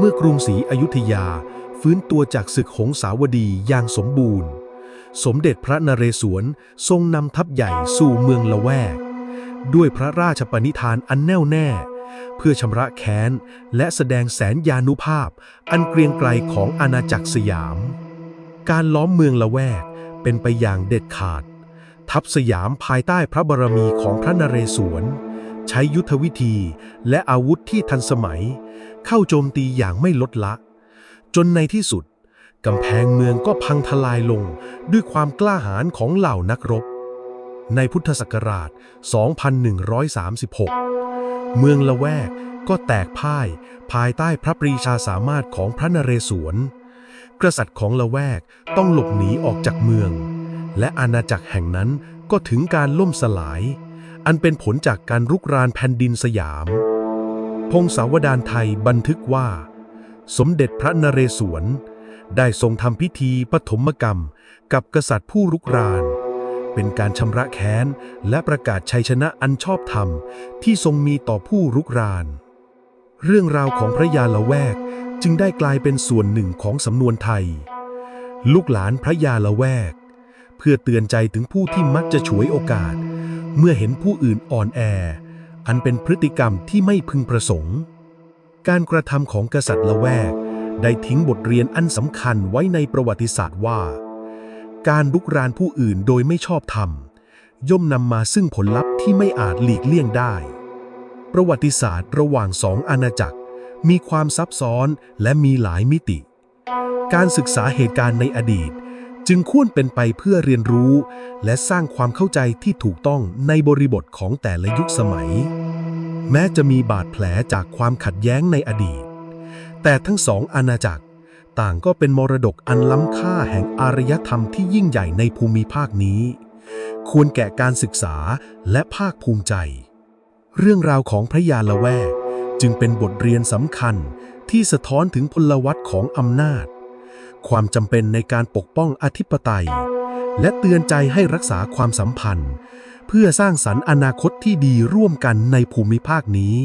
เมื่อกรุงศรีอยุธยา ฟื้นตัวจากศึกหงสาวดีอย่างสมบูรณ์ สมเด็จพระนเรศวรทรงนำทัพใหญ่สู่เมืองละแวก ด้วยพระราชปณิธานอันแน่วแน่ เพื่อชำระแค้น และแสดงแสนยานุภาพ อันเกรียงไกรของอาณาจักรสยาม การล้อมเมืองละแวกเป็นไปอย่างเด็ดขาด ทัพสยามภายใต้พระบารมีของพระนเรศวรใช้ยุทธวิธีและอาวุธที่ทันสมัย เข้าโจมตีอย่างไม่ลดละ จนในที่สุดกำแพงเมืองก็พังทลายลงด้วยความกล้าหาญของเหล่านักรบ ในพุทธศักราช 2136 เมืองละแวกก็แตกพ่ายภายใต้พระปรีชาสามารถของพระนเรศวร กษัตริย์ของละแวกต้องหลบหนีออกจากเมือง และอาณาจักรแห่งนั้นก็ถึงการล่มสลาย อันเป็นผลจากการรุกรานแผ่นดินสยาม พงศาวดารไทยบันทึกว่า สมเด็จพระนเรศวร ได้ทรงทำพิธีปฐมกรรมกับกษัตริย์ผู้รุกราน เป็นการชำระแค้น และประกาศชัยชนะอันชอบธรรม ที่ทรงมีต่อผู้รุกราน เรื่องราวของพระยาละแวกจึงได้กลายเป็นส่วนหนึ่งของสำนวนไทย ลูกหลานพระยาละแวก เพื่อเตือนใจถึงผู้ที่มักจะฉวยโอกาส เมื่อเห็นผู้อื่นอ่อนแอ อันเป็นพฤติกรรมที่ไม่พึงประสงค์ การกระทำของกษัตริย์ละแวก ได้ทิ้งบทเรียนอันสำคัญไว้ในประวัติศาสตร์ว่า การลุกรานผู้อื่นโดยไม่ชอบธรรม ย่อมนำมาซึ่งผลลัพธ์ที่ไม่อาจหลีกเลี่ยงได้ ประวัติศาสตร์ระหว่างสองอาณาจักร มีความซับซ้อนและมีหลายมิติ การศึกษาเหตุการณ์ในอดีตจึงควรเป็นไปเพื่อเรียนรู้ และสร้างความเข้าใจที่ถูกต้องในบริบทของแต่ละยุคสมัย แม้จะมีบาดแผลจากความขัดแย้งในอดีต แต่ทั้งสองอาณาจักรต่างก็เป็นมรดกอันล้ำค่าแห่งอารยธรรมที่ยิ่งใหญ่ในภูมิภาคนี้ ควรแก่การศึกษาและภาคภูมิใจ เรื่องราวของพระยาละแวก จึงเป็นบทเรียนสำคัญที่สะท้อนถึงพลวัตของอำนาจ ความจำเป็นในการปกป้องอธิปไตย และเตือนใจให้รักษาความสัมพันธ์ เพื่อสร้างสรรค์อนาคตที่ดีร่วมกันในภูมิภาคนี้